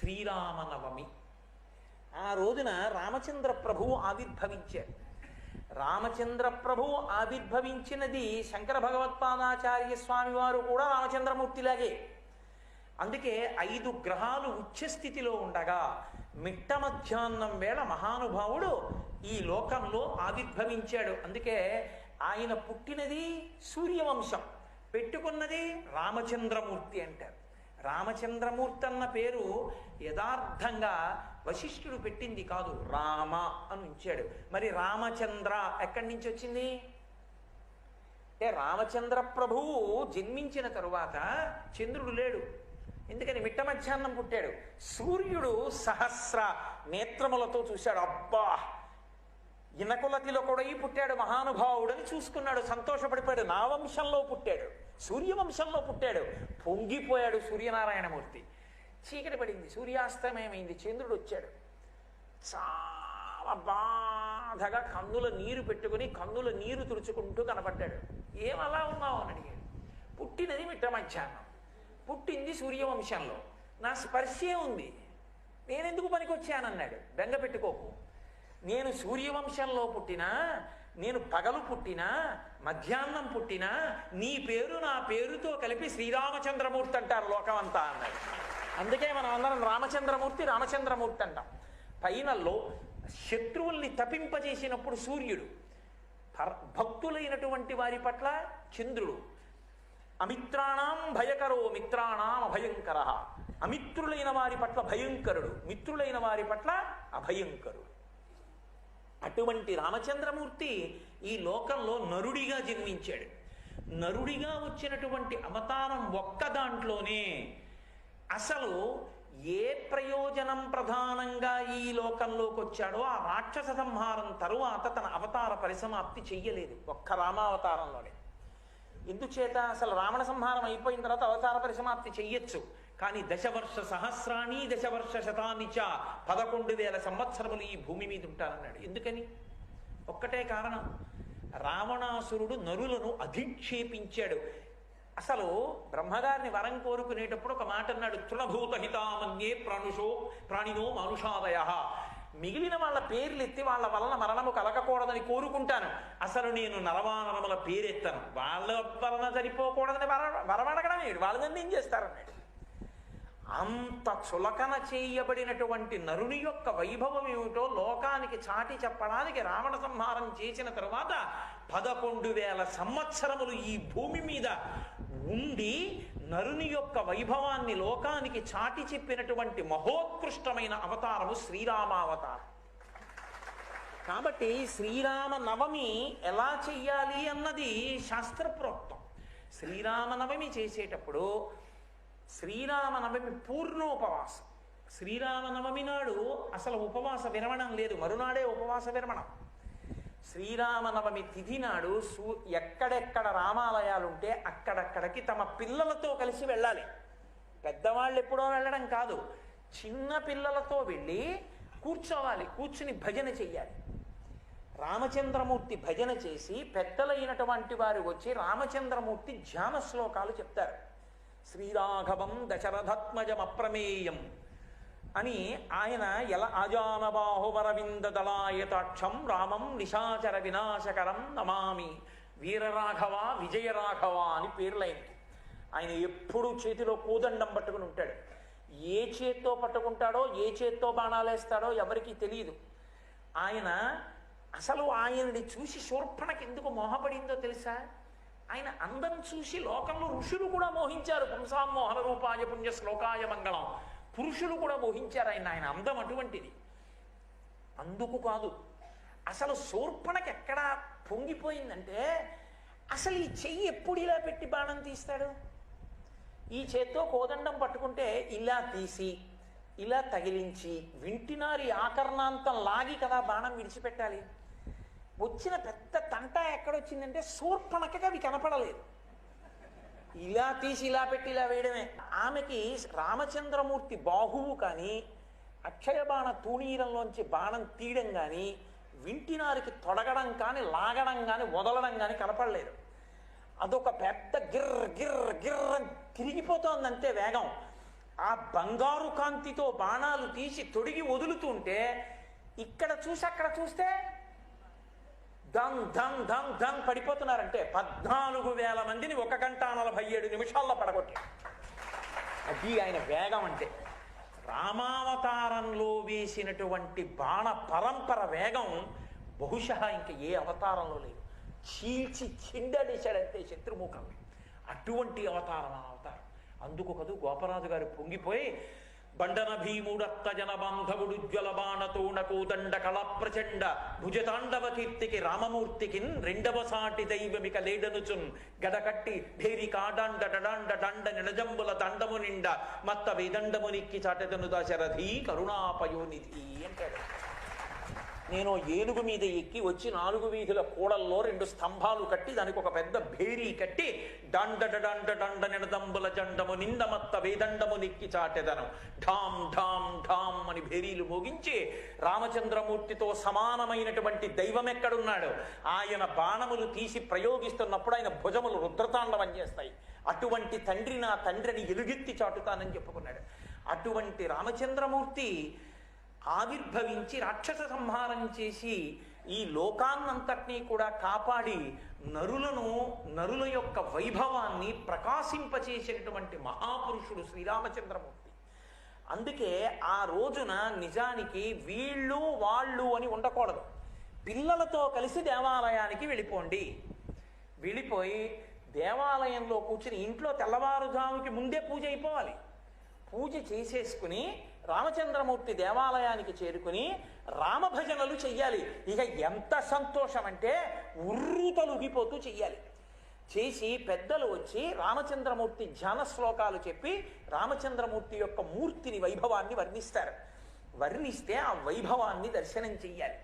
శ్రీరామనవమి. ఆ రోజున రామచంద్ర ప్రభువు ఆవిర్భవించారు రామచంద్ర ప్రభువు ఆవిర్భవించినది శంకర భగవత్పాదాచార్య స్వామి వారు కూడా రామచంద్రమూర్తిలాగే. అందుకే ఐదు గ్రహాలు ఉచ్చస్థితిలో ఉండగా మిట్ట మధ్యాహ్నం వేళ మహానుభావుడు ఈ లోకంలో ఆవిర్భవించాడు. అందుకే ఆయన పుట్టినది సూర్యవంశం పెట్టుకున్నది రామచంద్రమూర్తి అంటారు. రామచంద్రమూర్తి అన్న పేరు యథార్థంగా వశిష్ఠుడు పెట్టింది కాదు రామ అని ఉంచాడు. మరి రామచంద్ర ఎక్కడి నుంచి వచ్చింది? అంటే రామచంద్ర ప్రభువు జన్మించిన తరువాత చంద్రుడు లేడు. ఎందుకని? మిట్ట మధ్యాహ్నం పుట్టాడు. సూర్యుడు సహస్ర నేత్రములతో చూశాడు. అబ్బా! ఇనకులతిలో కూడా పుట్టాడు. మహానుభావుడని చూసుకున్నాడు. సంతోషపడిపోయాడు. నా వంశంలో పుట్టాడు. సూర్యవంశంలో పుట్టాడు. పొంగిపోయాడు సూర్యనారాయణమూర్తి. చీకటి పడింది. సూర్యాస్తమయమైంది. చంద్రుడు వచ్చాడు. చాలా బాధగా కన్నుల నీరు పెట్టుకుని కన్నుల నీరు తుడుచుకుంటూ కనపడ్డాడు. ఏమలా ఉన్నావు? అని అడిగాడు. పుట్టినది మిట్ట మధ్యాహ్నం. పుట్టింది సూర్యవంశంలో. నా స్పర్శే ఉంది. నేనెందుకు పనికొచ్చానన్నాడు. బెంగ పెట్టుకోకు. నేను సూర్యవంశంలో పుట్టినా నేను పగలు పుట్టినా మధ్యాహ్నం పుట్టినా నీ పేరు నా పేరుతో కలిపి శ్రీరామచంద్రమూర్తి అంటారు లోకమంతా అన్నాడు. అందుకే మనం అందరం రామచంద్రమూర్తి రామచంద్రమూర్తి అంటాం. పైనల్లో శత్రువుల్ని తపింపజేసినప్పుడు సూర్యుడు భక్తులైనటువంటి వారి పట్ల చంద్రుడు అమిత్రాణం భయకరో మిత్రాణం అభయంకర. అమిత్రులైన వారి పట్ల భయంకరుడు మిత్రులైన వారి పట్ల అభయంకరుడు. అటువంటి రామచంద్రమూర్తి ఈ లోకంలో నరుడిగా జన్మించాడు. నరుడిగా వచ్చినటువంటి అవతారం ఒక్క దాంట్లోనే అసలు ఏ ప్రయోజనం ప్రధానంగా ఈ లోకంలోకి వచ్చాడో ఆ రాక్షస సంహారం తరువాత తన అవతార పరిసమాప్తి చెయ్యలేదు ఒక్క రామావతారంలోనే. ఎందుచేత అసలు రావణ సంహారం అయిపోయిన తర్వాత అవతార పరిసమాప్తి చెయ్యొచ్చు. కానీ దశవర్ష సహస్రాణి దశవర్ష శతాన్ని చ పదకొండు వేల సంవత్సరములు ఈ భూమి మీద ఉంటారన్నాడు ఎందుకని? ఒక్కటే కారణం. రావణాసురుడు నరులను అధిక్షేపించాడు. అసలు బ్రహ్మగారిని వరం కోరుకునేటప్పుడు ఒక మాట అన్నాడు తృణభూత హితామన్యే ప్రాణుషో ప్రాణినో మనుషాదయ. మిగిలిన వాళ్ళ పేర్లు ఎత్తి వాళ్ళ వలన మరణము కలగకూడదని కోరుకుంటాను. అసలు నేను నరవానరముల పేరెత్తాను. వాళ్ళ వలన సరిపోకూడదని వర వరమడగడం ఏడు ఏం చేస్తారన్నాడు. అంత చులకన చేయబడినటువంటి నరుని యొక్క వైభవం ఏమిటో లోకానికి చాటి చెప్పడానికి రావణ సంహారం చేసిన తరువాత పదకొండు వేల సంవత్సరములు ఈ భూమి మీద ఉండి నరుని యొక్క వైభవాన్ని లోకానికి చాటి చెప్పినటువంటి మహోత్కృష్టమైన అవతారము శ్రీరామావతారం. కాబట్టి శ్రీరామ నవమి ఎలా చెయ్యాలి అన్నది శాస్త్రప్రోక్తం. శ్రీరామనవమి చేసేటప్పుడు శ్రీరామనవమి పూర్ణోపవాసం. శ్రీరామనవమి నాడు అసలు ఉపవాస విరమణం లేదు. మరునాడే ఉపవాస విరమణం. శ్రీరామనవమి తిథి నాడు సూ ఎక్కడెక్కడ రామాలయాలు ఉంటే అక్కడక్కడికి తమ పిల్లలతో కలిసి వెళ్ళాలి. పెద్దవాళ్ళు ఎప్పుడో వెళ్ళడం కాదు. చిన్న పిల్లలతో వెళ్ళి కూర్చోవాలి. కూర్చుని భజన చెయ్యాలి. రామచంద్రమూర్తి భజన చేసి పెద్దలైనటువంటి వారు వచ్చి రామచంద్రమూర్తి ధ్యాన శ్లోకాలు చెప్తారు. శ్రీరాఘవం దశరథత్మజం అప్రమేయం అని ఆయన ఎల అజానబాహువరవింద దళాయతాక్షం రామం నిశాచర వినాశకరం నమామి. వీరరాఘవ విజయరాఘవ అని పేర్లైంది ఆయన ఎప్పుడూ చేతిలో కోదండం పట్టుకుని ఉంటాడు. ఏ చేత్తో పట్టుకుంటాడో ఏ చేత్తో బాణాలేస్తాడో ఎవరికీ తెలియదు ఆయన అసలు ఆయనని చూసి శూర్పణకి ఎందుకు మోహపడిందో తెలుసా? ఆయన అందం చూసి లోకంలో ఋషులు కూడా మోహించారు. పుంసామోహన రూపాయ పుణ్య శ్లోకాయ మంగళం. పురుషులు కూడా మోహించారు ఆయన. ఆయన అందం అటువంటిది. అందుకు కాదు అసలు శూర్పణకి ఎక్కడ పొంగిపోయిందంటే అసలు ఈ చెయ్యి ఎప్పుడు ఇలా పెట్టి బాణం తీస్తాడు? ఈ చేత్తో కోదండం పట్టుకుంటే ఇలా తీసి ఇలా తగిలించి వింటినారి ఆకర్ణాంతం లాగి కదా బాణం విడిచిపెట్టాలి? వచ్చిన పెద్ద తంట ఎక్కడొచ్చిందంటే శూర్పణకగా అవి కనపడలేదు. ఇలా తీసి ఇలా పెట్టి ఇలా వేయడమే. ఆమెకి రామచంద్రమూర్తి బాహువు కానీ అక్షయ బాణ తూణీరంలోంచి బాణం తీయడం కానీ వింటినారికి తొడగడం కానీ లాగడం కానీ వదలడం కానీ కనపడలేదు. అదొక పెద్ద గిర్ర గిర్ర గిర్ర తిరిగిపోతోందంతే తిరిగిపోతోంది అంతే వేగం. ఆ బంగారు కాంతితో బాణాలు తీసి తొడిగి వదులుతుంటే ఇక్కడ చూసి అక్కడ చూస్తే ధం ధం ధం ధం పడిపోతున్నారంటే పద్నాలుగు వేల మందిని ఒక గంట నలభై ఏడు నిమిషాల్లో పడగొట్టాడు అది ఆయన వేగం అంటే. రామావతారంలో వేసినటువంటి బాణ పరంపర వేగం బహుశా ఇంక ఏ అవతారంలో లేదు. చీల్చి చిండడేశాడంతే శత్రుముఖం. అటువంటి అవతారం ఆ అవతారం. అందుకు కదూ గోపరాజు గారు పొంగిపోయి బండన భీముడత్త జన బాంధవుడు జ్వల బాణతోణకు దండ కళ ప్రచండ భుజతాండవ కీర్తికి రామమూర్తికి రెండవ సాటి దైవమిక లేడనుచున్ గడకట్టి భేరి కాడాండ డడాండ దండ నిడజంబుల దండము నిండ మత్త వేదండము నిక్కి చాటెదను దశరథి కరుణాపయోనిధి అంటాడు. నేను ఏనుగు మీద ఎక్కి వచ్చి నాలుగు వీధుల కూడల్లో రెండు స్తంభాలు కట్టి దానికి ఒక పెద్ద భేరీ కట్టి దండ డండ డండ నిడదంబుల జండము నిందమత్త వేదండము నిక్కి చాటెదను. ఢాం ఢాం ఢాం అని భేరీలు మోగించి రామచంద్రమూర్తితో సమానమైనటువంటి దైవం ఎక్కడున్నాడు ఆయన బాణములు తీసి ప్రయోగిస్తున్నప్పుడు ఆయన భుజములు రుద్రతాండవం చేస్తాయి. అటువంటి తండ్రి నా తండ్రిని ఎలుగెత్తి చాటుతానని చెప్పుకున్నాడు. అటువంటి రామచంద్రమూర్తి ఆవిర్భవించి రాక్షస సంహారం చేసి ఈ లోకాన్నంతటినీ కూడా కాపాడి నరులను నరుల యొక్క వైభవాన్ని ప్రకాశింపచేసినటువంటి మహాపురుషుడు శ్రీరామచంద్రమూర్తి. అందుకే ఆ రోజున నిజానికి వీళ్ళు వాళ్ళు అని ఉండకూడదు. పిల్లలతో కలిసి దేవాలయానికి వెళ్ళిపోండి. వెళ్ళిపోయి దేవాలయంలో కూర్చుని ఇంట్లో తెల్లవారుజాముకి ముందే పూజ అయిపోవాలి. పూజ చేసేసుకుని రామచంద్రమూర్తి దేవాలయానికి చేరుకుని రామభజనలు చెయ్యాలి. ఇక ఎంత సంతోషం అంటే ఉర్రు తలుగిపోతూ చెయ్యాలి. చేసి పెద్దలు వచ్చి రామచంద్రమూర్తి ధ్యాన శ్లోకాలు చెప్పి రామచంద్రమూర్తి యొక్క మూర్తిని వైభవాన్ని వర్ణిస్తారు. వర్ణిస్తే ఆ వైభవాన్ని దర్శనం చెయ్యాలి.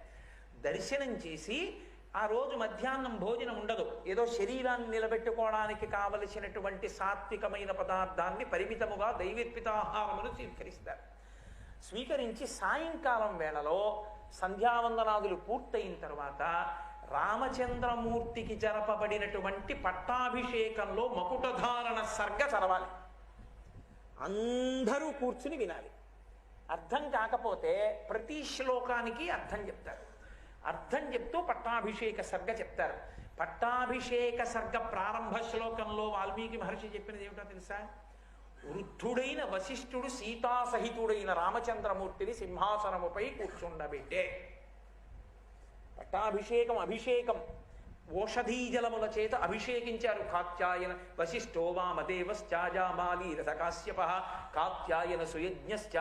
దర్శనం చేసి ఆ రోజు మధ్యాహ్నం భోజనం ఉండదు. ఏదో శరీరాన్ని నిలబెట్టుకోవడానికి కావలసినటువంటి సాత్వికమైన పదార్థాన్ని పరిమితముగా దైవిత్పితాహారమును స్వీకరిస్తారు. స్వీకరించి సాయంకాలం వేళలో సంధ్యావందనాదులు పూర్తయిన తర్వాత రామచంద్రమూర్తికి జరపబడినటువంటి పట్టాభిషేకంలో మకుటధారణ సర్గ చదవాలి. అందరూ కూర్చుని వినాలి. అర్థం కాకపోతే ప్రతి శ్లోకానికి అర్థం చెప్తారు. అర్థం చెప్తూ పట్టాభిషేక సర్గ చెప్తారు. పట్టాభిషేక సర్గ ప్రారంభ శ్లోకంలో వాల్మీకి మహర్షి చెప్పినది ఏమిటో తెలుసా? వృద్ధుడైన వశిష్ఠుడు సీతాసహితుడైన రామచంద్రమూర్తిని సింహాసనముపై కూర్చుండబెట్టే. పట్టాభిషేకం అభిషేకం. ఓషధీజలముల చేత అభిషేకించారు కాత్యాయన వశిష్ఠో వామదేవశ్చాజామాలి రథకాశ్యప కాత్యాయన సుయజ్ఞశ్చ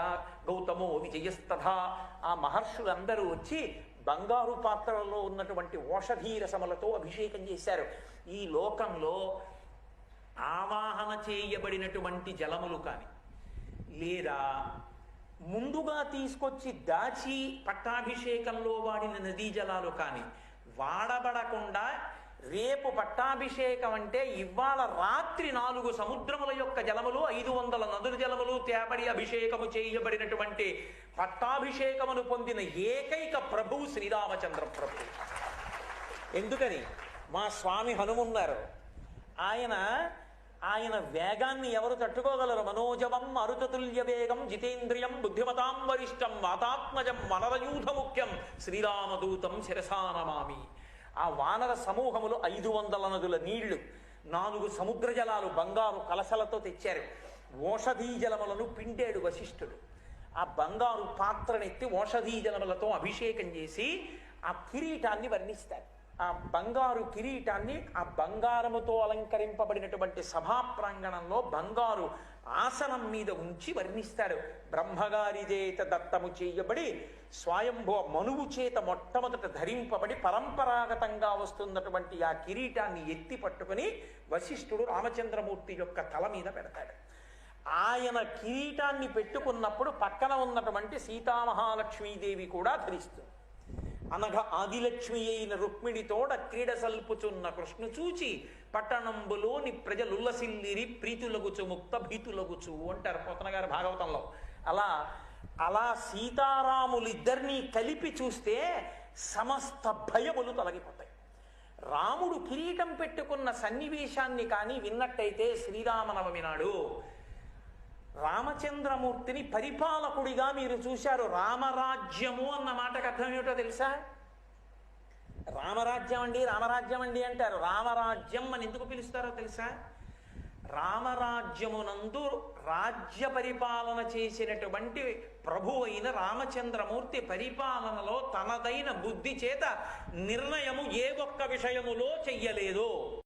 గౌతమో విజయస్తథా. ఆ మహర్షులందరూ వచ్చి బంగారు పాత్రలలో ఉన్నటువంటి ఓషధీరసములతో అభిషేకం చేశారు. ఈ లోకంలో ఆవాహన చేయబడినటువంటి జలములు కానీ లేదా ముందుగా తీసుకొచ్చి దాచి పట్టాభిషేకంలో వాడిన నదీ జలాలు కానీ వాడబడకుండా రేపు పట్టాభిషేకం అంటే ఇవాళ రాత్రి నాలుగు సముద్రముల యొక్క జలములు ఐదు వందల నదుల జలములు తేబడి అభిషేకము చేయబడినటువంటి పట్టాభిషేకమును పొందిన ఏకైక ప్రభువు శ్రీరామచంద్ర ప్రభు. ఎందుకని? మా స్వామి హనుమున్నారు. ఆయన ఆయన వేగాన్ని ఎవరు తట్టుకోగలరు? మనోజవం అరుచతుల్య వేగం జితేంద్రియం బుద్ధిమతాం వరిష్టం వాతాత్మజం వనరయూధ ముఖ్యం శ్రీరామదూతం శిరసానమామి. ఆ వానర సమూహములు ఐదు వందల నదుల నీళ్ళు నాలుగు సముద్ర జలాలు బంగారు కలశలతో తెచ్చారు. ఓషధీ జలములను పిండాడు వశిష్ఠుడు. ఆ బంగారు పాత్రనెత్తి ఓషధీ జలములతో అభిషేకం చేసి ఆ కిరీటాన్ని వర్ణిస్తారు. ఆ బంగారు కిరీటాన్ని ఆ బంగారముతో అలంకరింపబడినటువంటి సభా ప్రాంగణంలో బంగారు ఆసనం మీద ఉంచి వర్ణిస్తాడు. బ్రహ్మగారి చేత దత్తము చేయబడి స్వయంభవ మనువు చేత మొట్టమొదట ధరింపబడి పరంపరాగతంగా వస్తున్నటువంటి ఆ కిరీటాన్ని ఎత్తి పట్టుకుని వశిష్ఠుడు రామచంద్రమూర్తి యొక్క తల మీద పెడతాడు. ఆయన కిరీటాన్ని పెట్టుకున్నప్పుడు పక్కన ఉన్నటువంటి సీతామహాలక్ష్మీదేవి కూడా ధరిస్తుంది. అనఘ ఆదిలక్ష్మి అయిన రుక్మిణితోడ క్రీడ సల్పుచున్న కృష్ణు చూచి పట్టణంబులోని ప్రజలుల్లసిల్లిరి ప్రీతులగుచు ముక్త భీతులగుచు అంటారు పోతన భాగవతంలో. అలా అలా సీతారాములిద్దరినీ కలిపి చూస్తే సమస్త భయములు తొలగిపోతాయి. రాముడు కిరీటం పెట్టుకున్న సన్నివేశాన్ని కానీ విన్నట్టయితే శ్రీరామనవమి నాడు రామచంద్రమూర్తిని పరిపాలకుడిగా మీరు చూశారు. రామరాజ్యము అన్న మాటకు అర్థం ఏమిటో తెలుసా? రామరాజ్యం అండి రామరాజ్యం అండి అంటారు. రామరాజ్యం అని ఎందుకు పిలుస్తారో తెలుసా? రామరాజ్యమునందు రాజ్య పరిపాలన చేసినటువంటి ప్రభు అయిన రామచంద్రమూర్తి పరిపాలనలో తనదైన బుద్ధి చేత నిర్ణయము ఏ ఒక్క విషయములో చెయ్యలేదు.